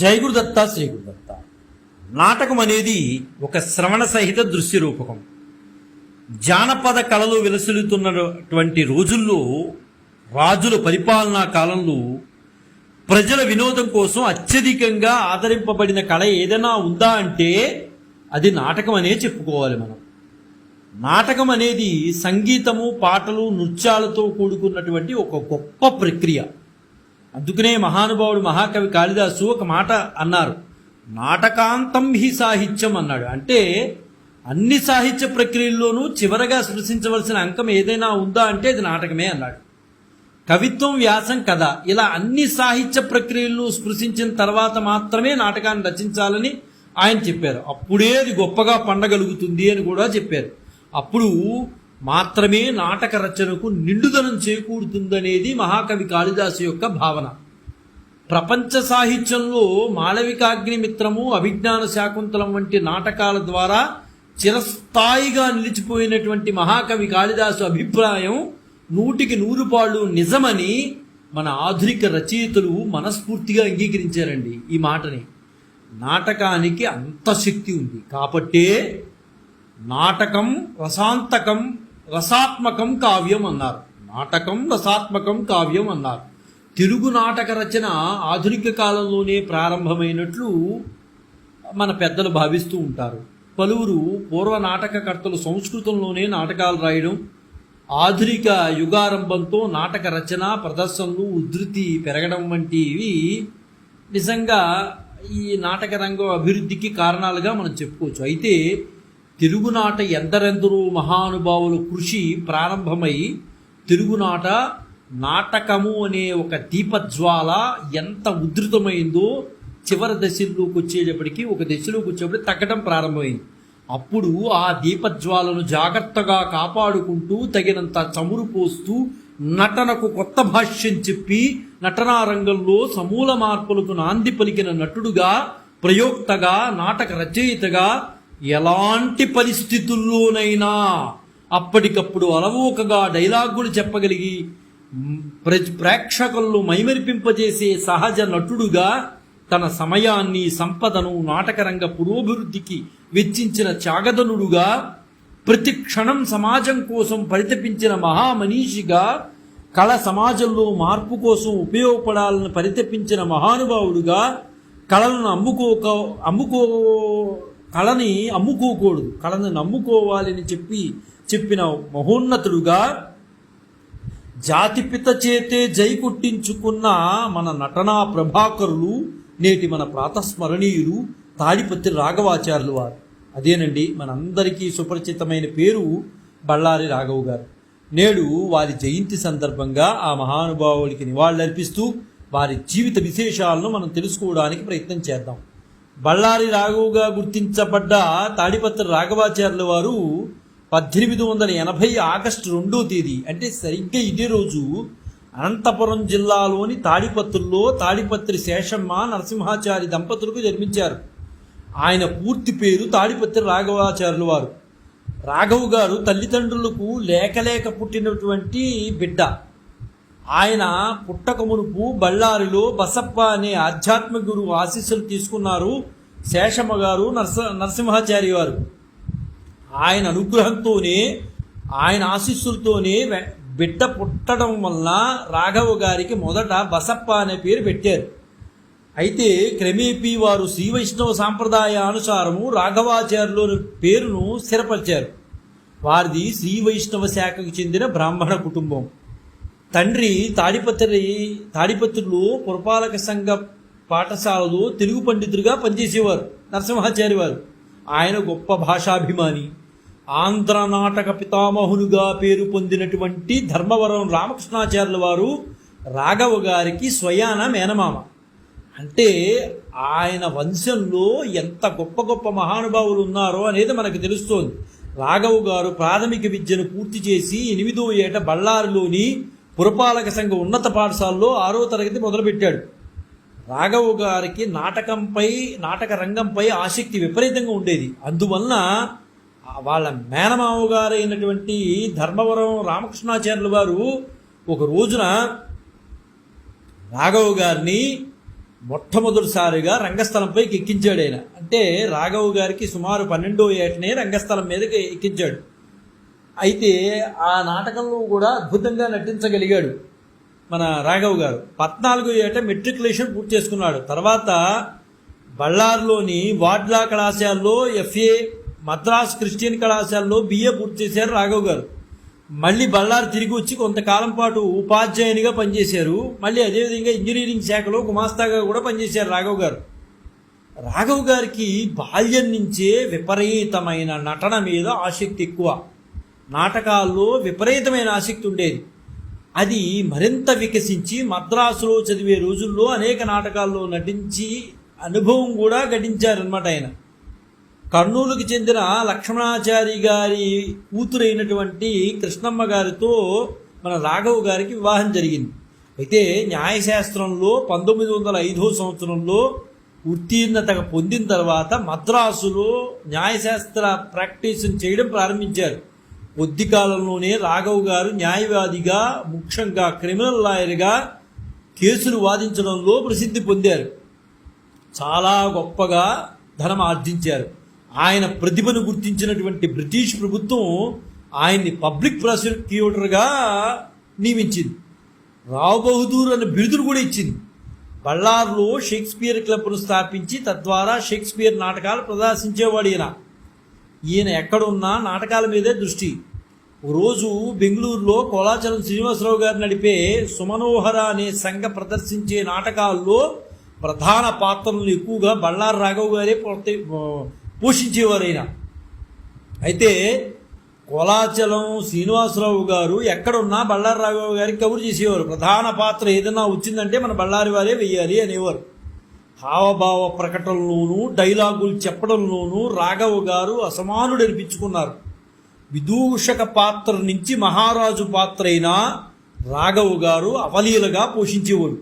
జై గురుదత్త శ్రీ గురుదత్త నాటకం అనేది ఒక శ్రవణ సహిత దృశ్య రూపకం జానపద కళలు విలసిల్లుతున్నటువంటి రోజుల్లో రాజుల పరిపాలనా కాలంలో ప్రజల వినోదం కోసం అత్యధికంగా ఆదరింపబడిన కళ ఏదైనా ఉందా అంటే అది నాటకం అనే చెప్పుకోవాలి మనం. నాటకం అనేది సంగీతము పాటలు నృత్యాలతో కూడుకున్నటువంటి ఒక గొప్ప ప్రక్రియ. అందుకనే మహానుభావుడు మహాకవి కాళిదాసు ఒక మాట అన్నారు. నాటకాంతం హి సాహిత్యం అన్నాడు. అంటే అన్ని సాహిత్య ప్రక్రియల్లోనూ చివరగా సృష్టించవలసిన అంకం ఏదైనా ఉందా అంటే అది నాటకమే అన్నాడు. కవిత్వం వ్యాసం కథ ఇలా అన్ని సాహిత్య ప్రక్రియలను స్పృశించిన తర్వాత మాత్రమే నాటకాన్ని రచించాలని ఆయన చెప్పారు. అప్పుడే అది గొప్పగా పండగలుగుతుంది అని కూడా చెప్పారు. అప్పుడు మాత్రమే నాటక రచనకు నిండుదనం చేకూరుతుందనేది మహాకవి కాళిదాసు యొక్క భావన. ప్రపంచ సాహిత్యంలో మాళవికాగ్నిమిత్రము అభిజ్ఞాన శాకుంతలం వంటి నాటకాల ద్వారా చిరస్థాయిగా నిలిచిపోయినటువంటి మహాకవి కాళిదాసు అభిప్రాయం నూటికి నూరు పాళ్ళు నిజమని మన ఆధునిక రచయితలు మనస్ఫూర్తిగా అంగీకరించారండి ఈ మాటని. నాటకానికి అంత శక్తి ఉంది కాబట్టే నాటకం రసాంతకం రసాత్మకం కావ్యం అన్నారు. నాటకం రసాత్మకం కావ్యం అన్నారు. తెలుగు నాటక రచన ఆధునిక కాలంలోనే ప్రారంభమైనట్లు మన పెద్దలు భావిస్తూ ఉంటారు. పలువురు పూర్వ నాటకకర్తలు సంస్కృతంలోనే నాటకాలు రాయడం ఆధునిక యుగారంభంతో నాటక రచన ప్రదర్శనలు ఉధృతి పెరగడం వంటివి నిజంగా ఈ నాటక రంగం అభివృద్ధికి కారణాలుగా మనం చెప్పుకోవచ్చు. అయితే తెలుగునాట ఎందరెందరో మహానుభావుల కృషి ప్రారంభమై తెలుగునాట నాటకము అనే ఒక దీపజ్వాల ఎంత ఉధృతమైందో చివరి దశల్లోకి వచ్చేటప్పటికి ఒక దశలోకి వచ్చేటప్పుడు తగ్గడం ప్రారంభమైంది. అప్పుడు ఆ దీపజ్వాలను జాగ్రత్తగా కాపాడుకుంటూ తగినంత చమురు పోస్తూ నటనకు కొత్త భాష్యం చెప్పి నటనా రంగంలో సమూల మార్పులకు నాంది పలికిన నటుడుగా ప్రయోక్తగా నాటక రచయితగా ఎలాంటి పరిస్థితుల్లోనైనా అప్పటికప్పుడు అలవోకగా డైలాగులు చెప్పగలిగి ప్ర- ప్రేక్షకులను మైమరిపింపజేసే సహజ నటుడుగా తన సమయాన్ని సంపదను నాటకరంగ పురోభివృద్ధికి వెచ్చించిన త్యాగదనుడుగా ప్రతి క్షణం సమాజం కోసం పరితపించిన మహామనీషిగా కళ సమాజంలో మార్పు కోసం ఉపయోగపడాలని పరితపించిన మహానుభావుడుగా కళలను అమ్ముకోక అమ్ముకో కళని అమ్ముకోకూడదు. కళని నమ్ముకోవాలని చెప్పి చెప్పిన మహోన్నతుడుగా జాతిపిత చేతే జై కొట్టించుకున్న మన నటనా ప్రభాకరులు నేటి మన ప్రాతస్మరణీయులు తాడిపత్రి రాఘవాచార్యులు వారు. అదేనండి మనందరికీ సుపరిచితమైన పేరు బళ్ళారి రాఘవ్ గారు. నేడు వారి జయంతి సందర్భంగా ఆ మహానుభావుడికి నివాళులర్పిస్తూ వారి జీవిత విశేషాలను మనం తెలుసుకోవడానికి ప్రయత్నం చేద్దాం. బళ్ళారి రాఘవుగా గుర్తించబడ్డ తాడిపత్రి రాఘవాచార్యుల వారు పద్దెనిమిది వందల ఎనభై ఆగస్టు రెండో తేదీ అంటే సరిగ్గా ఇదే రోజు అనంతపురం జిల్లాలోని తాడిపత్రుల్లో తాడిపత్రి శేషమ్మ నరసింహాచారి దంపతులకు జన్మించారు. ఆయన పూర్తి పేరు తాడిపత్రి రాఘవాచార్యుల వారు. రాఘవ్ గారు తల్లిదండ్రులకు లేకలేక పుట్టినటువంటి బిడ్డ. ఆయన పుట్టక మునుపు బళ్ళారిలో బసప్ప అనే ఆధ్యాత్మిక గురువు ఆశీస్సులు తీసుకున్నారు శేషమ్మ గారు నరస నరసింహాచారి వారు ఆయన అనుగ్రహంతోనే ఆయన ఆశీస్సులతోనే బిడ్డ పుట్టడం వల్ల రాఘవ గారికి మొదట బసప్ప అనే పేరు పెట్టారు. అయితే క్రమేపీ వారు శ్రీ వైష్ణవ సాంప్రదాయానుసారము రాఘవాచార్యులు పేరును స్థిరపరిచారు. వారిది శ్రీ వైష్ణవ శాఖకు చెందిన బ్రాహ్మణ కుటుంబం. తండ్రి తాడిపత్రి తాడిపత్రులు పురపాలక సంఘ పాఠశాలలో తెలుగు పండితుడిగా పనిచేసేవారు నరసింహాచారి వారు ఆయన గొప్ప భాషాభిమాని. ఆంధ్ర నాటక పితామహునుగా పేరు పొందినటువంటి ధర్మవరం రామకృష్ణాచార్యుల వారు రాఘవ గారికి స్వయాన మేనమామ. అంటే ఆయన వంశంలో ఎంత గొప్ప గొప్ప మహానుభావులు ఉన్నారో అనేది మనకు తెలుస్తోంది. రాఘవ్ గారు ప్రాథమిక విద్యను పూర్తి చేసి ఎనిమిదో ఏట బళ్ళారిలోని పురపాలక సంఘ ఉన్నత పాఠశాలలో ఆరో తరగతి మొదలుపెట్టాడు. రాఘవ్ గారికి నాటకంపై నాటక రంగంపై ఆసక్తి విపరీతంగా ఉండేది. అందువలన వాళ్ళ మేనమావ గారైనటువంటి ధర్మవరం రామకృష్ణాచార్యులు వారు ఒక రోజున రాఘవ్ గారిని మొట్టమొదటిసారిగా రంగస్థలంపైకి ఎక్కించాడు ఆయన. అంటే రాఘవ్ గారికి సుమారు పన్నెండో ఏటనే రంగస్థలం మీదకి ఎక్కించాడు. అయితే ఆ నాటకంలో కూడా అద్భుతంగా నటించగలిగాడు మన రాఘవ్ గారు. పద్నాలుగు ఏట మెట్రికులేషన్ పూర్తి చేసుకున్నాడు. తర్వాత బళ్ళార్లోని వాడ్లా కళాశాలలో ఎఫ్ఏ మద్రాస్ క్రిస్టియన్ కళాశాలలో బిఏ పూర్తి చేశారు రాఘవ్ గారు. మళ్ళీ బళ్ళారు తిరిగి వచ్చి కొంతకాలం పాటు ఉపాధ్యాయునిగా పనిచేశారు. మళ్ళీ అదేవిధంగా ఇంజనీరింగ్ శాఖలో గుమాస్తాగా కూడా పనిచేశారు రాఘవ్ గారు. రాఘవ్ గారికి బాల్యం నుంచే విపరీతమైన నటన మీద ఆసక్తి ఎక్కువ. నాటకాల్లో విపరీతమైన ఆసక్తి ఉండేది. అది మరింత వికసించి మద్రాసులో చదివే రోజుల్లో అనేక నాటకాల్లో నటించి అనుభవం కూడా గడించారనమాట ఆయన. కర్నూలుకి చెందిన లక్ష్మణాచారి గారి కూతురైనటువంటి కృష్ణమ్మ గారితో మన రాఘవ్ గారికి వివాహం జరిగింది. అయితే న్యాయశాస్త్రంలో పంతొమ్మిది వందల ఐదో సంవత్సరంలో ఉత్తీర్ణత పొందిన తర్వాత మద్రాసులో న్యాయశాస్త్ర ప్రాక్టీస్ చేయడం ప్రారంభించారు. కొద్ది కాలంలోనే రాఘవ్ గారు న్యాయవాదిగా ముఖ్యంగా క్రిమినల్ లాయర్గా కేసులు వాదించడంలో ప్రసిద్ధి పొందారు. చాలా గొప్పగా ధనం ఆర్జించారు. ఆయన ప్రతిభను గుర్తించినటువంటి బ్రిటిష్ ప్రభుత్వం ఆయన్ని పబ్లిక్ ప్రాసిక్యూటర్గా నియమించింది. రావ్ బహదూర్ అనే బిరుదును కూడా ఇచ్చింది. బళ్ళార్లో షేక్స్పియర్ క్లబ్ను స్థాపించి తద్వారా షేక్స్పియర్ నాటకాలు ప్రదర్శించేవాడు ఈయన. ఈయన ఎక్కడున్నా నాటకాల మీదే దృష్టి. రోజు బెంగళూరులో కోలాచలం శ్రీనివాసరావు గారు నడిపే సుమనోహర అనే సంఘ ప్రదర్శించే నాటకాల్లో ప్రధాన పాత్రలను ఎక్కువగా బళ్ళారు రాఘవ్ గారే పోతే- పోషించేవారు ఆయన అయితే కోలాచలం శ్రీనివాసరావు గారు ఎక్కడున్నా బళ్ళారి రాఘవ్ గారికి కబురు చేసేవారు. ప్రధాన పాత్ర ఏదైనా వచ్చిందంటే మన బళ్ళారి వారే వెయ్యాలి అనేవారు. హావభావ ప్రకటనలోనూ డైలాగులు చెప్పడంలోనూ రాఘవ గారు అసమానుడు అనిపించుకున్నారు. విదూషక పాత్ర నుంచి మహారాజు పాత్ర అయిన రాఘవ గారు అవలీలగా పోషించేవాడు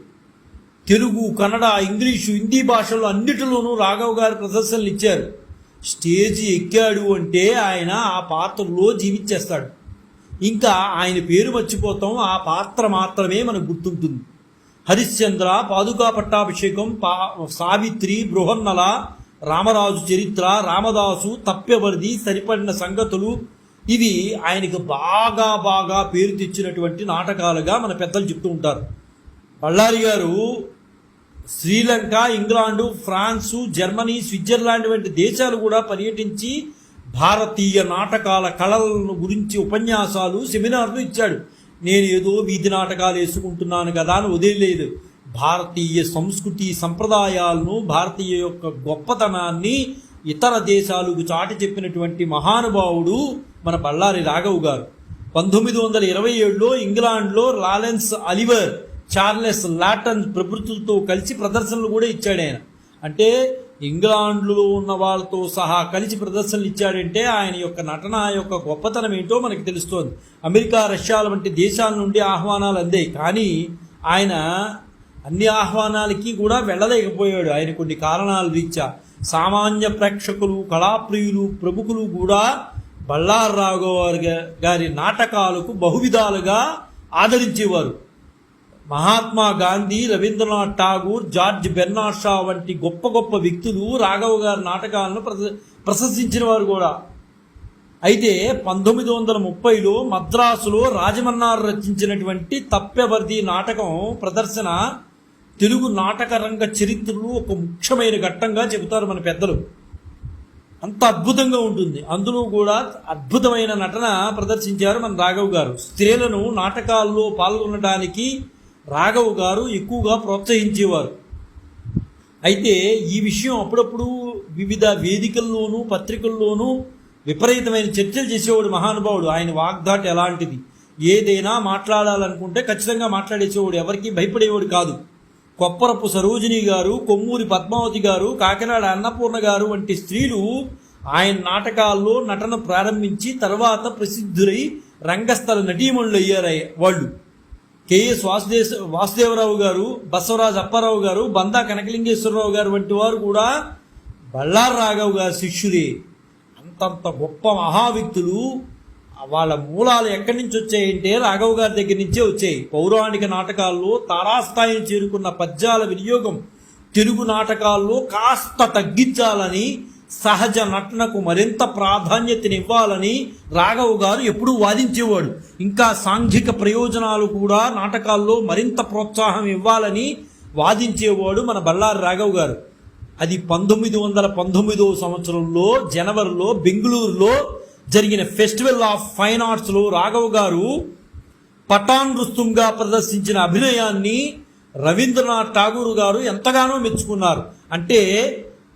తెలుగు కన్నడ ఇంగ్లీషు హిందీ భాషలు అన్నిటిలోనూ రాఘవ్ గారు ప్రదర్శనలు ఇచ్చారు. స్టేజ్ ఎక్కాడు అంటే ఆయన ఆ పాత్రలో జీవించేస్తాడు. ఇంకా ఆయన పేరు మర్చిపోతాం ఆ పాత్ర మాత్రమే మనకు గుర్తుంటుంది. హరిశ్చంద్ర పాదుకా పట్టాభిషేకం పా సావిత్రి బృహన్నల రామరాజు చరిత్ర రామదాసు తప్పెవరిది సరిపడిన సంగతులు. ఇవి ఆయనకు బాగా బాగా పేరు తెచ్చినటువంటి నాటకాలుగా మన పెద్దలు చెప్తూ ఉంటారు. Bellary garu Sri Lanka England France Germany Switzerland వంటి దేశాలు కూడా పర్యటించి భారతీయ నాటకాల కళలను గురించి ఉపన్యాసాలు సెమినార్లు ఇచ్చాడు. నేను ఏదో వీధి నాటకాలు వేసుకుంటున్నాను కదా అని వదిలేదు భారతీయ సంస్కృతి సంప్రదాయాలను భారతీయ యొక్క గొప్పతనాన్ని ఇతర దేశాలకు చాటి చెప్పినటువంటి మహానుభావుడు మన బళ్ళారి రాఘవ్ గారు. పంతొమ్మిది వందల ఇరవై ఏడులో ఇంగ్లాండ్లో రాలెన్స్ అలివర్ చార్లెస్ లాటన్ ప్రభుత్వంతో కలిసి ప్రదర్శనలు కూడా ఇచ్చాడు ఆయన. అంటే ఇంగ్లాండ్లో ఉన్న వాళ్ళతో సహా కలిసి ప్రదర్శనలు ఇచ్చాడంటే ఆయన యొక్క నటన యొక్క గొప్పతనం ఏంటో మనకి తెలుస్తోంది. అమెరికా రష్యాల వంటి దేశాల నుండి ఆహ్వానాలు అందాయి. కానీ ఆయన అన్ని ఆహ్వానాలకి కూడా వెళ్ళలేకపోయాడు. ఆయన కొన్ని కారణాల రీత్యా సామాన్య ప్రేక్షకులు కళాప్రియులు ప్రముఖులు కూడా బళ్ళారు గారి నాటకాలకు బహువిధాలుగా ఆదరించేవారు. Mahatma Gandhi Rabindranath Tagore George Bernard Shaw వంటి గొప్ప గొప్ప వ్యక్తులు రాఘవ గారి నాటకాలను ప్రశ- ప్రశంసించిన వారు కూడా. అయితే పంతొమ్మిది వందల ముప్పైలో మద్రాసులో రాజమన్నార్ రచించినటువంటి తప్పెవర్ది నాటకం ప్రదర్శన తెలుగు నాటక రంగ చరిత్రలో ఒక ముఖ్యమైన ఘట్టంగా చెబుతారు మన పెద్దలు. అంత అద్భుతంగా ఉంటుంది. అందులో కూడా అద్భుతమైన నటన ప్రదర్శించారు మన రాఘవ్ గారు. స్త్రీలను నాటకాల్లో పాల్గొనడానికి రాఘవ్ గారు ఎక్కువగా ప్రోత్సహించేవారు. అయితే ఈ విషయం అప్పుడప్పుడు వివిధ వేదికల్లోనూ పత్రికల్లోనూ విపరీతమైన చర్చలు చేసేవాడు మహానుభావుడు. ఆయన వాగ్దాటి ఎలాంటిది? ఏదైనా మాట్లాడాలనుకుంటే ఖచ్చితంగా మాట్లాడేసేవాడు. ఎవరికీ భయపడేవాడు కాదు. కొప్పరపు సరోజిని గారు కొమ్మూరి పద్మావతి గారు కాకినాడ అన్నపూర్ణ గారు వంటి స్త్రీలు ఆయన నాటకాల్లో నటన ప్రారంభించి తర్వాత ప్రసిద్ధులై రంగస్థల నటీమణులు అయ్యారు వాళ్ళు. కేఎస్ వాసుదేశ వాసుదేవరావు గారు బసవరాజ్ అప్పారావు గారు బందా కనకలింగేశ్వరరావు గారు వంటి వారు కూడా బళ్ళారు రాఘవ్ గారి శిష్యులే. అంతంత గొప్ప మహా వ్యక్తులు వాళ్ళ మూలాలు ఎక్కడి నుంచి వచ్చాయంటే రాఘవ్ గారి దగ్గర నుంచే వచ్చాయి. పౌరాణిక నాటకాల్లో తారాస్థాయిని చేరుకున్న పద్యాల వినియోగం తెలుగు నాటకాల్లో కాస్త తగ్గించాలని సహజ నటనకు మరింత ప్రాధాన్యతనివ్వాలని రాఘవ్ గారు ఎప్పుడూ వాదించేవాడు. ఇంకా సాంఘిక ప్రయోజనాలు కూడా నాటకాల్లో మరింత ప్రోత్సాహం ఇవ్వాలని వాదించేవాడు మన బళ్ళారి రాఘవ్ గారు. అది పంతొమ్మిది వందల పంతొమ్మిదవ సంవత్సరంలో జనవరిలో బెంగళూరులో జరిగిన ఫెస్టివల్ ఆఫ్ ఫైన్ ఆర్ట్స్లో రాఘవ్ గారు పఠాన్ రుస్తుంగా ప్రదర్శించిన అభినయాన్ని రవీంద్రనాథ్ ఠాగూర్ గారు ఎంతగానో మెచ్చుకున్నారు. అంటే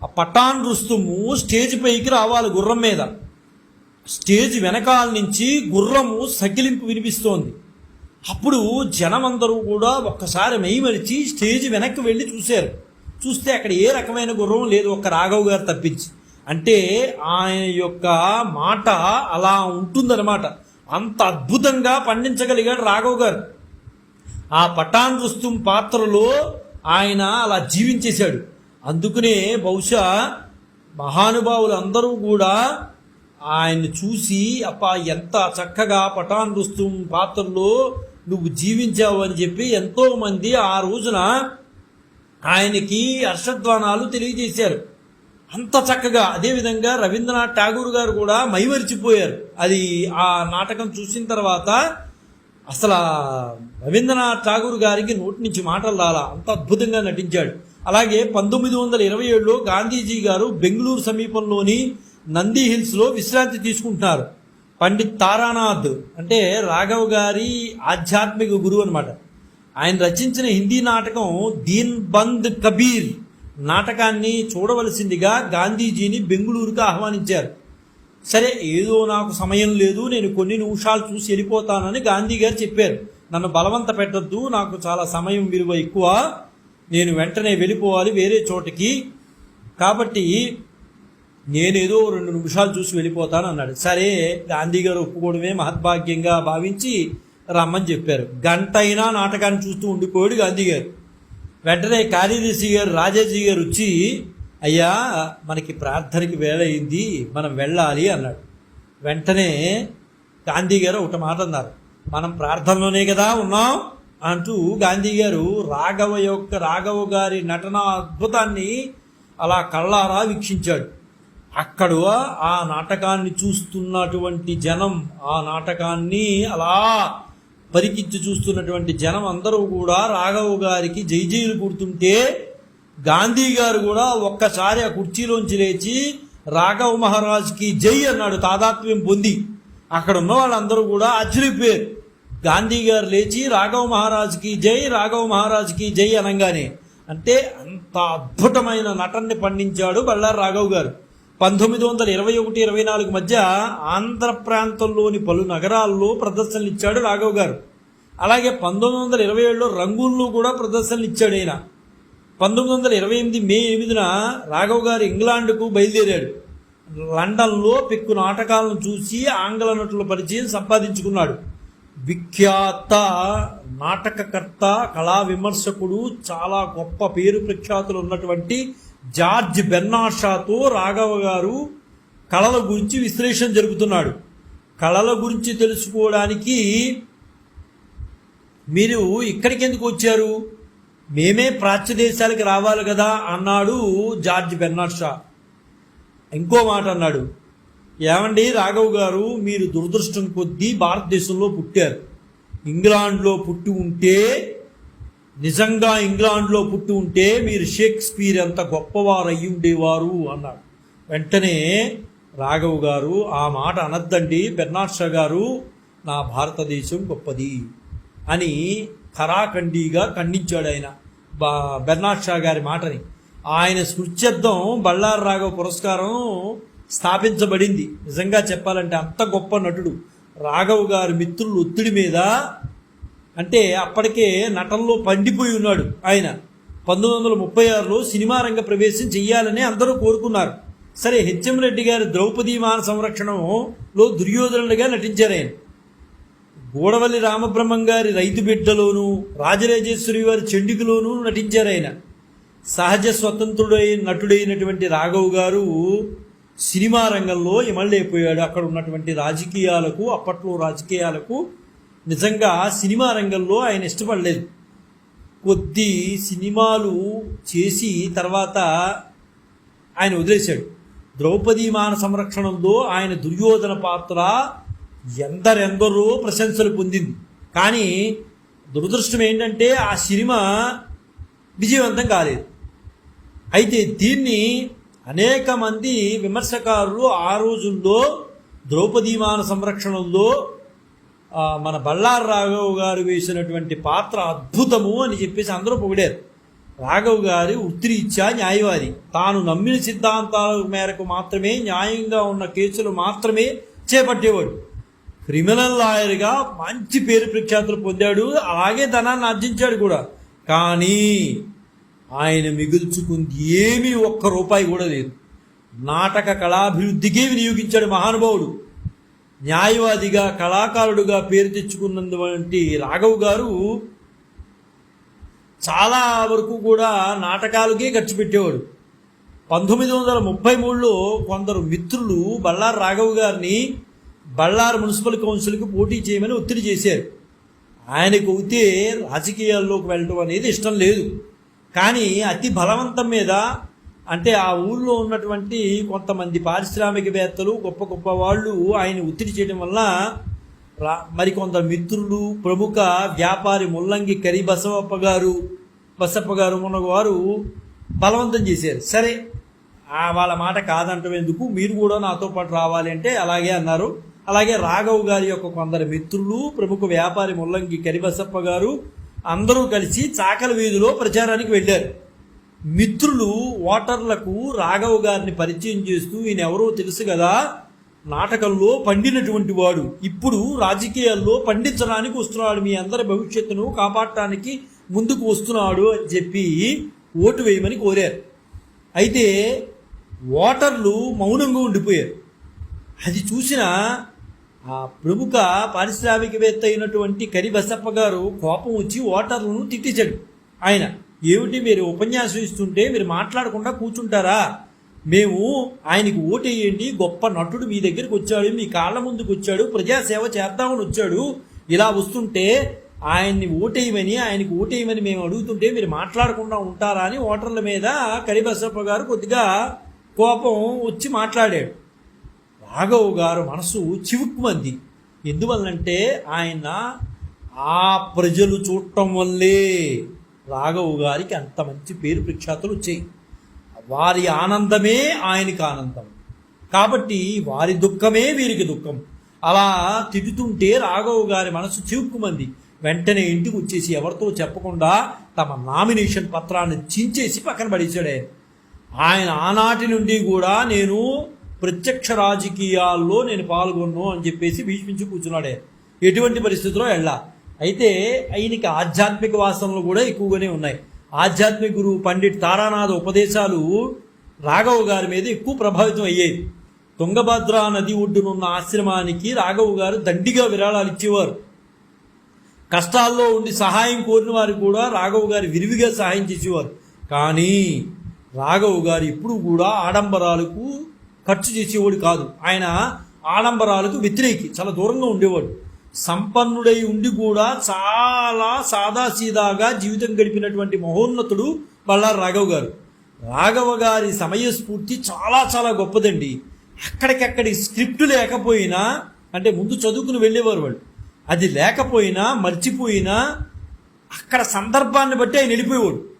ఆ పఠాన్ రుస్తుము స్టేజ్ పైకి రావాలి గుర్రం మీద. స్టేజ్ వెనకాల నుంచి గుర్రము సకిలింపు వినిపిస్తోంది. అప్పుడు జనమందరూ కూడా ఒక్కసారి మెయిమరిచి స్టేజ్ వెనక్కి వెళ్ళి చూశారు. చూస్తే అక్కడ ఏ రకమైన గుర్రం లేదు ఒక్క రాఘవ్ గారు తప్పించి. అంటే ఆయన యొక్క మాట అలా ఉంటుందన్నమాట. అంత అద్భుతంగా పండించగలిగాడు రాఘవ్ గారు. ఆ పటాన్ రుస్తుం పాత్రలో ఆయన అలా జీవించేశాడు. అందుకనే బహుశా మహానుభావులు అందరూ కూడా ఆయన్ని చూసి అప్ప ఎంత చక్కగా పఠాన్ రుస్తుం పాత్రలో నువ్వు జీవించావు అని చెప్పి ఎంతోమంది ఆ రోజున ఆయనకి హర్షధ్వానాలు తెలియజేశారు. అంత చక్కగా అదేవిధంగా రవీంద్రనాథ్ ఠాగూర్ గారు కూడా మైమరిచిపోయారు. అది ఆ నాటకం చూసిన తర్వాత అసలు రవీంద్రనాథ్ ఠాగూర్ గారికి నోటి నుంచి మాటలు రాలా. అంత అద్భుతంగా నటించాడు. అలాగే పంతొమ్మిది వందల ఇరవై ఏడులో గాంధీజీ గారు బెంగళూరు సమీపంలోని నంది హిల్స్లో విశ్రాంతి తీసుకుంటున్నారు. పండిత్ తారానాథ్ అంటే రాఘవ్ గారి ఆధ్యాత్మిక గురువు అనమాట ఆయన రచించిన హిందీ నాటకం దీన్ బంద్ కబీర్ నాటకాన్ని చూడవలసిందిగా గాంధీజీని బెంగళూరుకు ఆహ్వానించారు. సరే ఏదో నాకు సమయం లేదు నేను కొన్ని నిమిషాలు చూసి వెళ్ళిపోతానని గాంధీ గారు చెప్పారు. నన్ను బలవంత పెట్టద్దు నాకు చాలా సమయం విలువ ఎక్కువ. నేను వెంటనే వెళ్ళిపోవాలి వేరే చోటకి. కాబట్టి నేనేదో రెండు నిమిషాలు చూసి వెళ్ళిపోతాను అన్నాడు. సరే గాంధీ గారు ఒప్పుకోవడమే మహద్భాగ్యంగా భావించి రమ్మని చెప్పారు. గంట అయినా నాటకాన్ని చూస్తూ ఉండిపోయాడు గాంధీ గారు. వెంటనే కార్యదర్శి గారు రాజాజీ గారు వచ్చి అయ్యా మనకి ప్రార్థనకి వేళ అయింది మనం వెళ్ళాలి అన్నాడు. వెంటనే గాంధీ గారు ఒకటి మాట అన్నారు. మనం ప్రార్థనలోనే కదా ఉన్నాం అంటూ గాంధీ గారు రాఘవ యొక్క రాఘవ గారి నటన అద్భుతాన్ని అలా కళ్ళారా వీక్షించాడు. అక్కడ ఆ నాటకాన్ని చూస్తున్నటువంటి జనం ఆ నాటకాన్ని అలా పరికించి చూస్తున్నటువంటి జనం అందరూ కూడా రాఘవ గారికి జై జైలు గాంధీ గారు కూడా ఒక్కసారి ఆ కుర్చీలోంచి లేచి రాఘవ మహారాజ్కి జై అన్నాడు తాదాత్మ్యం పొంది. అక్కడ ఉన్న వాళ్ళందరూ కూడా ఆశ్చర్యపోయారు. గాంధీ గారు లేచి రాఘవ్ మహారాజ్కి జై రాఘవ్ మహారాజ్కి జై అనగానే అంటే అంత అద్భుతమైన నటన్ని పండించాడు బళ్ళారి రాఘవ్ గారు. పంతొమ్మిది వందల ఇరవై ఒకటి ఇరవై నాలుగు మధ్య ఆంధ్ర ప్రాంతంలోని పలు నగరాల్లో ప్రదర్శనలు ఇచ్చాడు రాఘవ్ గారు. అలాగే పంతొమ్మిది వందల ఇరవై ఏడులో రంగుల్లో కూడా ప్రదర్శనలు ఇచ్చాడు ఆయన. పంతొమ్మిది వందల ఇరవై ఎనిమిది మే ఎనిమిదిన రాఘవ్ గారు ఇంగ్లాండ్కు బయలుదేరాడు. లండన్లో పెక్కు నాటకాలను చూసి ఆంగ్ల నటుల పరిచయం సంపాదించుకున్నాడు. విఖ్యాత నాటకకర్త కళా విమర్శకుడు చాలా గొప్ప పేరు ప్రఖ్యాతులు ఉన్నటువంటి జార్జ్ బెన్నాషాతో రాఘవ గారు కళల గురించి విశ్లేషణ జరుపుతున్నాడు కళల గురించి తెలుసుకోవడానికి మీరు ఇక్కడికి ఎందుకు వచ్చారు? మేమే ప్రాచ్య దేశాలకి రావాలి కదా అన్నాడు జార్జ్ బెర్నాడ్ షా ఇంకో మాట అన్నాడు. ఏమండి రాఘవ్ గారు మీరు దురదృష్టం కొద్దీ భారతదేశంలో పుట్టారు. ఇంగ్లాండ్లో పుట్టి ఉంటే నిజంగా ఇంగ్లాండ్లో పుట్టి ఉంటే మీరు షేక్స్పియర్ ఎంత గొప్పవారు అయ్యి ఉండేవారు అన్నాడు. వెంటనే రాఘవ్ గారు ఆ మాట అనద్దండి బెర్నాడ్ షా గారు నా భారతదేశం గొప్పది అని కరాఖండిగా ఖండించాడు ఆయన బా బెర్నాడ్ షా గారి మాటని. ఆయన స్మృత్యర్థం బళ్ళారి రాఘవ్ పురస్కారం స్థాపించబడింది. నిజంగా చెప్పాలంటే అంత గొప్ప నటుడు. రాఘవ్ గారి మిత్రులు ఒత్తిడి మీద అంటే అప్పటికే నటనలో పండిపోయి ఉన్నాడు ఆయన. పంతొమ్మిది వందల ముప్పై ఆరులో సినిమా రంగ ప్రవేశం చెయ్యాలని అందరూ కోరుకున్నారు. సరే హెచ్ఎం రెడ్డి గారి ద్రౌపదీ మాన సంరక్షణలో దుర్యోధనుడిగా నటించారు ఆయన. గూడవల్లి రామబ్రహ్మం గారి రైతు బిడ్డలోను రాజరాజేశ్వరి వారి చెండికలోనూ నటించారు ఆయన. సహజ స్వతంత్రుడై నటుడైనటువంటి రాఘవ్ గారు సినిమా రంగంలో ఇమళ్ళైపోయాడు అక్కడ ఉన్నటువంటి రాజకీయాలకు అప్పట్లో రాజకీయాలకు నిజంగా సినిమా రంగంలో ఆయన ఇష్టపడలేదు. కొద్ది సినిమాలు చేసి తర్వాత ఆయన వదిలేశాడు. ద్రౌపదీ మాన సంరక్షణంలో ఆయన దుర్యోధన పాత్ర ఎందరెందరో ప్రశంసలు పొందింది. కానీ దురదృష్టం ఏంటంటే ఆ సినిమా విజయవంతం కాలేదు. అయితే దీన్ని అనేక మంది విమర్శకారులు ఆ రోజుల్లో ద్రౌపదీమాన సంరక్షణలో మన బళ్ళారి రాఘవ్ గారు వేసినటువంటి పాత్ర అద్భుతము అని చెప్పేసి అందరూ పొగిడారు. రాఘవ్ గారి ఉత్తిరీత్యా న్యాయవాది. తాను నమ్మిన సిద్ధాంతాల మేరకు మాత్రమే న్యాయంగా ఉన్న కేసులు మాత్రమే చేపట్టేవాడు. క్రిమినల్ లాయర్గా మంచి పేరు ప్రఖ్యాతులు పొందాడు. అలాగే ధనాన్ని ఆర్జించాడు కూడా. కానీ ఆయన మిగుల్చుకుంది ఏమీ ఒక్క రూపాయి కూడా లేదు. నాటక కళాభివృద్ధికి వినియోగించాడు మహానుభావుడు. న్యాయవాదిగా కళాకారుడుగా పేరు తెచ్చుకున్నటువంటి రాఘవ్ గారు చాలా వరకు కూడా నాటకాలకే ఖర్చు పెట్టేవాడు. పంతొమ్మిది వందల ముప్పై మూడులో కొందరు మిత్రులు బళ్ళారు రాఘవ్ గారిని బళ్ళారు మున్సిపల్ కౌన్సిల్కి పోటీ చేయమని ఒత్తిడి చేశారు. ఆయనకు అయితే రాజకీయాల్లోకి వెళ్ళడం అనేది ఇష్టం లేదు. కానీ అతి బలవంతం మీద అంటే ఆ ఊళ్ళో ఉన్నటువంటి కొంతమంది పారిశ్రామికవేత్తలు గొప్ప గొప్ప వాళ్ళు ఆయన ఒత్తిడి చేయడం వల్ల రా మిత్రులు ప్రముఖ వ్యాపారి ముల్లంగి కరి బసవప్ప గారు బసప్ప గారు ఉన్నవారు బలవంతం చేశారు. సరే వాళ్ళ మాట కాదంటం ఎందుకు? మీరు కూడా నాతో పాటు రావాలి అంటే అలాగే అన్నారు. అలాగే రాఘవ్ గారి యొక్క కొందరు మిత్రులు ప్రముఖ వ్యాపారి ముల్లంగి కరిబసప్ప గారు అందరూ కలిసి చాకల వీధిలో ప్రచారానికి వెళ్ళారు. మిత్రులు ఓటర్లకు రాఘవ్ గారిని పరిచయం చేస్తూ ఈయన ఎవరో తెలుసు కదా? నాటకంలో పండినటువంటి వాడు. ఇప్పుడు రాజకీయాల్లో పండించడానికి వస్తున్నాడు. మీ అందరి భవిష్యత్తును కాపాడటానికి ముందుకు వస్తున్నాడు అని చెప్పి ఓటు వేయమని కోరారు. అయితే ఓటర్లు మౌనంగా ఉండిపోయారు. అది చూసిన ఆ ప్రముఖ పారిశ్రామికవేత్త అయినటువంటి కరిబసప్ప గారు కోపం వచ్చి ఓటర్లను తిట్టించాడు. ఆయన ఏమిటి మీరు ఉపన్యాసం ఇస్తుంటే మీరు మాట్లాడకుండా కూర్చుంటారా? మేము ఆయనకి ఓటేయండి గొప్ప నటుడు మీ దగ్గరికి వచ్చాడు మీ కాళ్ళ ముందుకు వచ్చాడు ప్రజాసేవ చేద్దామని వచ్చాడు. ఇలా వస్తుంటే ఆయన్ని ఓటేయమని ఆయనకు ఓటేయమని మేము అడుగుతుంటే మీరు మాట్లాడకుండా ఉంటారా అని ఓటర్ల మీద కరిబసప్ప గారు కొద్దిగా కోపం వచ్చి మాట్లాడాడు. రాఘవ్ గారు మనసు చివుక్కుమంది ఎందువల్లంటే ఆయన ఆ ప్రజలు చూడటం వల్లే రాఘవ్ గారికి అంత మంచి పేరు ప్రఖ్యాతులు వచ్చాయి. వారి ఆనందమే ఆయనకి ఆనందం. కాబట్టి వారి దుఃఖమే వీరికి దుఃఖం. అలా తిడుతుంటే రాఘవ్ గారి మనసు చివుక్కుమంది. వెంటనే ఇంటికి వచ్చేసి ఎవరితో చెప్పకుండా తమ నామినేషన్ పత్రాన్ని చించేసి పక్కన పడేశాడే. ఆయన ఆనాటి నుండి కూడా నేను ప్రత్యక్ష రాజకీయాల్లో నేను పాల్గొన్ను అని చెప్పేసి భీష్మించి కూర్చున్నాడే. ఎటువంటి పరిస్థితుల్లో వెళ్ళా అయితే ఆయనకి ఆధ్యాత్మిక వాసనలు కూడా ఎక్కువగానే ఉన్నాయి. ఆధ్యాత్మిక గురువు పండిట్ తారానాథ ఉపదేశాలు రాఘవ్ గారి మీద ఎక్కువ ప్రభావితం అయ్యేవి తుంగభద్ర నది ఒడ్డునున్న ఆశ్రమానికి రాఘవ్ గారు దండిగా విరాళాలు ఇచ్చేవారు. కష్టాల్లో ఉండి సహాయం కోరిన వారు కూడా రాఘవ్ గారు విరివిగా సహాయం చేసేవారు. కానీ రాఘవ్ గారు ఇప్పుడు కూడా ఆడంబరాలకు ఖర్చు చేసేవాడు కాదు. ఆయన ఆడంబరాలకు వ్యతిరేకి చాలా దూరంగా ఉండేవాడు. సంపన్నుడై ఉండి కూడా చాలా సాదాసీదాగా జీవితం గడిపినటువంటి మహోన్నతుడు బళ్ళారి రాఘవ్ గారు. రాఘవ గారి సమయస్ఫూర్తి చాలా చాలా గొప్పదండి. అక్కడికక్కడి స్క్రిప్ట్ లేకపోయినా అంటే ముందు చదువుకుని వెళ్ళేవారు వాళ్ళు. అది లేకపోయినా మర్చిపోయినా అక్కడ సందర్భాన్ని బట్టి ఆయన వెళ్ళిపోయేవాడు.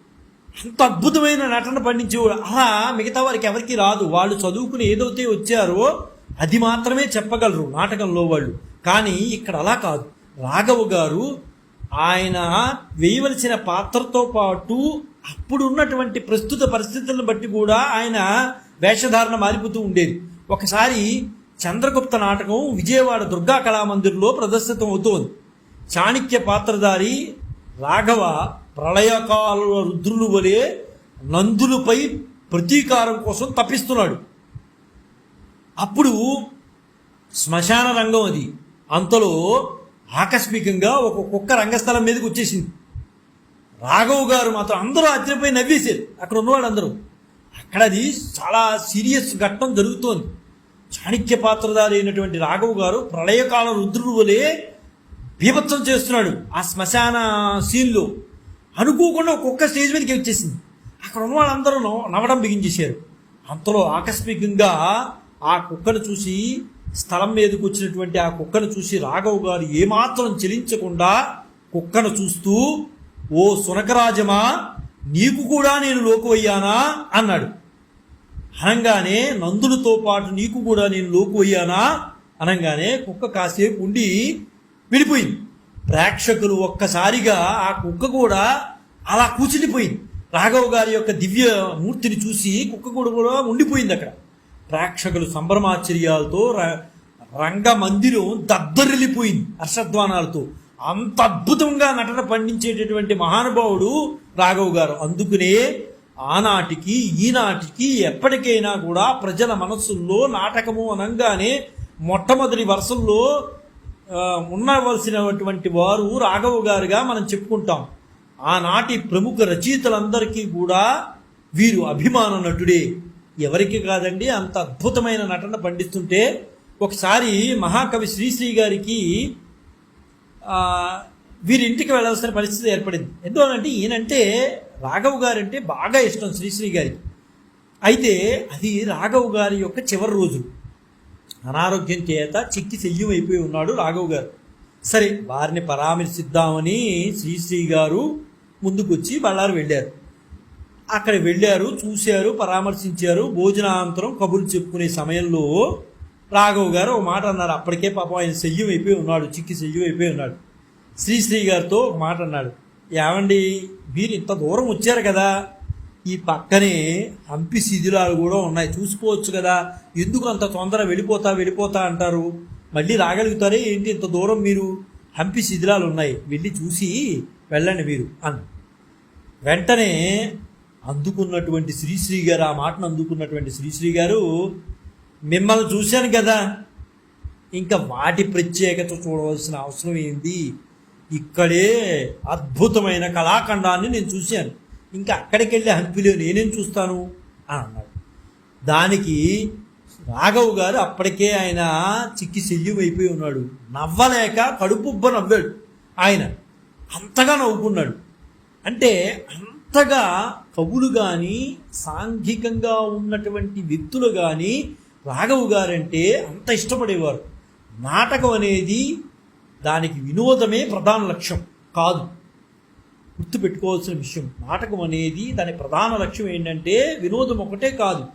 ఎంత అద్భుతమైన నటన పండించేవాడు అలా మిగతా వారికి ఎవరికి రాదు. వాళ్ళు చదువుకుని ఏదైతే వచ్చారో అది మాత్రమే చెప్పగలరు నాటకంలో వాళ్ళు. కానీ ఇక్కడ అలా కాదు. రాఘవ గారు ఆయన వేయవలసిన పాత్రతో పాటు అప్పుడు ఉన్నటువంటి ప్రస్తుత పరిస్థితులను బట్టి కూడా ఆయన వేషధారణ మారిపోతూ ఉండేది. ఒకసారి చంద్రగుప్త నాటకం విజయవాడ దుర్గా కళామందిర్లో ప్రదర్శితం అవుతోంది చాణక్య పాత్రధారి రాఘవ ప్రళయకాల రుద్రులు వలె నందులపై ప్రతీకారం కోసం తప్పిస్తున్నాడు. అప్పుడు శ్మశాన రంగం అది. అంతలో ఆకస్మికంగా ఒక కుక్క రంగస్థలం మీదకి వచ్చేసింది. రాఘవ్ గారు మాత్రం అందరూ ఆశ్చర్యపోయి నవ్వేశారు. అక్కడ ఉన్నవాడు అందరూ అక్కడ అది చాలా సీరియస్ ఘట్టం జరుగుతోంది. చాణక్య పాత్రధారి అయినటువంటి రాఘవ్ గారు ప్రళయకాల రుద్రుడు వలె బీభత్సం చేస్తున్నాడు. ఆ శ్మశాన సీన్లో. అనుకోకుండా ఒక్కొక్క కుక్క స్టేజ్ మీదకి వచ్చేసింది. అక్కడ ఉన్న వాళ్ళందరూ నవ్వడం బిగించేశారు. అంతలో ఆకస్మికంగా ఆ కుక్కను చూసి స్థలం మీదకి వచ్చినటువంటి ఆ కుక్కను చూసి రాఘవ్ గారు ఏమాత్రం చెలించకుండా కుక్కను చూస్తూ ఓ సునకరాజమా నీకు కూడా నేను లోకువయ్యానా? అన్నాడు. అనగానే నందులతో పాటు నీకు కూడా నేను లోకు అయ్యానా అనగానే కుక్క కాసేపు ఉండి వెళ్ళిపోయింది ప్రేక్షకులు ఒక్కసారిగా ఆ కుక్క కూడా అలా కూర్చుండిపోయింది రాఘవ్ గారి యొక్క దివ్య మూర్తిని చూసి కుక్క కూడా కూడా ఉండిపోయింది అక్కడ. ప్రేక్షకులు సంభ్రమాశ్చర్యాలతో ర- రంగమందిరం దద్దరిల్లిపోయింది హర్షధ్వానాలతో. అంత అద్భుతంగా నటన పండించేటటువంటి మహానుభావుడు రాఘవ్ గారు. అందుకునే ఆనాటికి ఈనాటికి ఎప్పటికైనా కూడా ప్రజల మనస్సుల్లో నాటకము అనంగానే మొట్టమొదటి వరుసల్లో ఆ, ఉండవలసినటువంటి వారు రాఘవ గారుగా మనం చెప్పుకుంటాం. ఆనాటి ప్రముఖ రచయితలందరికీ కూడా వీరు అభిమాన నటుడే. ఎవరికి కాదండి అంత అద్భుతమైన నటన పండిస్తుంటే ఒకసారి మహాకవి శ్రీశ్రీ గారికి వీరి ఇంటికి వెళ్ళాల్సిన పరిస్థితి ఏర్పడింది. ఎందువల్లంటే ఈయనంటే రాఘవ్ గారంటే బాగా ఇష్టం శ్రీశ్రీ గారికి. అయితే అది రాఘవ్ గారి యొక్క చివరి రోజులు అనారోగ్యం చేత చిక్కి శల్యం అయిపోయి ఉన్నాడు రాఘవ్ గారు. సరే వారిని పరామర్శిద్దామని శ్రీశ్రీ గారు ముందుకొచ్చి బళ్ళారు వెళ్ళారు. అక్కడ వెళ్ళారు చూశారు పరామర్శించారు భోజనాంతరం కబుర్లు చెప్పుకునే సమయంలో రాఘవ్ గారు ఒక మాట అన్నారు. అప్పటికే పాపం ఆయన శల్యం అయిపోయి ఉన్నాడు చిక్కి శల్యం అయిపోయి ఉన్నాడు. శ్రీశ్రీ గారితో ఒక మాట అన్నాడు. ఏమండి మీరు ఇంత దూరం వచ్చారు కదా ఈ పక్కనే హంపి శిథిలాలు కూడా ఉన్నాయి. చూసుకోవచ్చు కదా. ఎందుకు అంత తొందర వెళ్ళిపోతా వెళ్ళిపోతా అంటారు? మళ్ళీ రాగలుగుతారే ఏంటి? ఇంత దూరం మీరు? హంపి శిథిలాలు ఉన్నాయి. వెళ్ళి చూసి వెళ్ళండి మీరు అన్న వెంటనే అందుకున్నటువంటి శ్రీశ్రీ గారు ఆ మాటను అందుకున్నటువంటి శ్రీశ్రీ గారు మిమ్మల్ని చూశాను కదా. ఇంకా వాటి ప్రత్యేకత చూడవలసిన అవసరం ఏంది? ఇక్కడే అద్భుతమైన కళాఖండాన్ని నేను చూశాను. ఇంకా అక్కడికి వెళ్ళి హంపిలో నేనేం చూస్తాను? అని అన్నాడు. దానికి రాఘవ్ గారు అప్పటికే ఆయన చిక్కి శల్యం అయిపోయి ఉన్నాడు. నవ్వలేక కడుపుబ్బ నవ్వాడు ఆయన. అంతగా నవ్వుకున్నాడు. అంటే అంతగా కవులు కానీ సాంఘికంగా ఉన్నటువంటి వ్యక్తులు కానీ రాఘవ్ గారంటే అంత ఇష్టపడేవారు. నాటకం అనేది దానికి వినోదమే ప్రధాన లక్ష్యం కాదు. గుర్తుపెట్టుకోవాల్సిన విషయం. నాటకం అనేది దాని ప్రధాన లక్ష్యం ఏంటంటే వినోదం ఒకటే కాదు.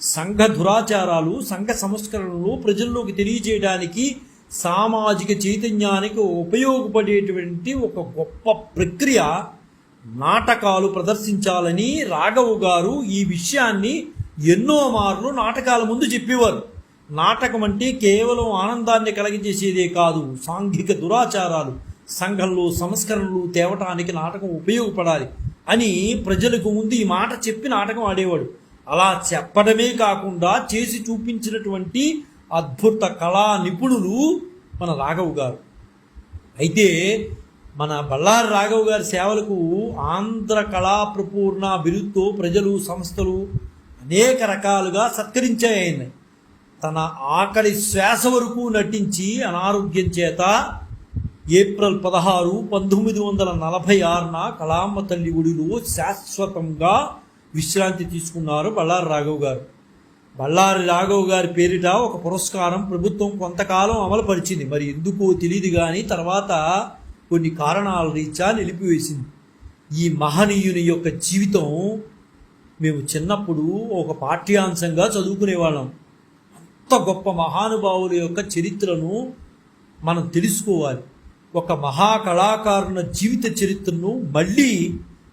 సంఘ దురాచారాలు సంఘ సంస్కరణలు ప్రజల్లోకి తెలియజేయడానికి సామాజిక చైతన్యానికి ఉపయోగపడేటువంటి ఒక గొప్ప ప్రక్రియ నాటకాలు ప్రదర్శించాలని రాఘవ్ గారు ఈ విషయాన్ని ఎన్నో మార్లు నాటకాల ముందు చెప్పేవారు. నాటకం అంటే కేవలం ఆనందాన్ని కలిగజేసేదే కాదు సాంఘిక దురాచారాలు. సంఘంలో సంస్కరణలు తేవటానికి నాటకం ఉపయోగపడాలి అని ప్రజలకు ముందు ఈ మాట చెప్పి నాటకం ఆడేవాడు. అలా చెప్పడమే కాకుండా చేసి చూపించినటువంటి అద్భుత కళా నిపుణులు మన రాఘవ్ గారు. అయితే మన బళ్ళారి రాఘవ్ గారి సేవలకు ఆంధ్ర కళా ప్రపూర్ణ బిరుద్తో ప్రజలు సంస్థలు అనేక రకాలుగా సత్కరించాయి తన ఆకలి శ్వాస వరకు నటించి అనారోగ్యం చేత ఏప్రిల్ పదహారు పంతొమ్మిది వందల నలభై ఆరున కళామ్మ తల్లి గుడిలో శాశ్వతంగా విశ్రాంతి తీసుకున్నారు బళ్ళారి రాఘవ్ గారు. బళ్ళారి రాఘవ్ గారి పేరిట ఒక పురస్కారం ప్రభుత్వం కొంతకాలం అమలుపరిచింది. మరి ఎందుకో తెలియదు కానీ తర్వాత కొన్ని కారణాల రీత్యా నిలిపివేసింది. ఈ మహనీయుని యొక్క జీవితం మేము చిన్నప్పుడు ఒక పాఠ్యాంశంగా చదువుకునేవాళ్ళం. అంత గొప్ప మహానుభావుల యొక్క చరిత్రను మనం తెలుసుకోవాలి. ఒక మహాకళాకారుల జీవిత చరిత్రను మళ్ళీ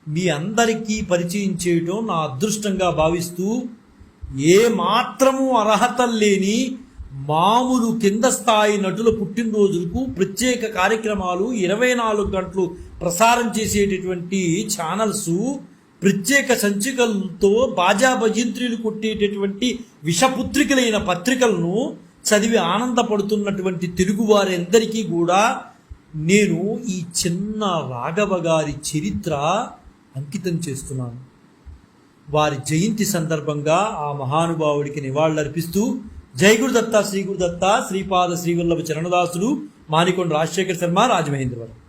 మీ అందరికీ పరిచయం చేయడం నా అదృష్టంగా భావిస్తూ ఏ మాత్రము అర్హత లేని మామూలు కింద స్థాయి నటుల పుట్టినరోజులకు ప్రత్యేక కార్యక్రమాలు ఇరవై నాలుగు గంటలు ప్రసారం చేసేటటువంటి ఛానల్స్ ప్రత్యేక సంచికలతో బాజా భజంత్రులు కొట్టేటటువంటి విషపుత్రికలైన పత్రికలను చదివి ఆనందపడుతున్నటువంటి తెలుగువారందరికీ కూడా నేను ఈ చిన్న రాఘవ గారి చరిత్ర అంకితం చేస్తున్నాను. వారి జయంతి సందర్భంగా ఆ మహానుభావుడికి నివాళులర్పిస్తూ జై గురుదత్త శ్రీ గురుదత్త శ్రీపాద శ్రీవల్లభ చరణదాసులు మానికొండ రాజశేఖర శర్మ రాజమహేంద్రవరం.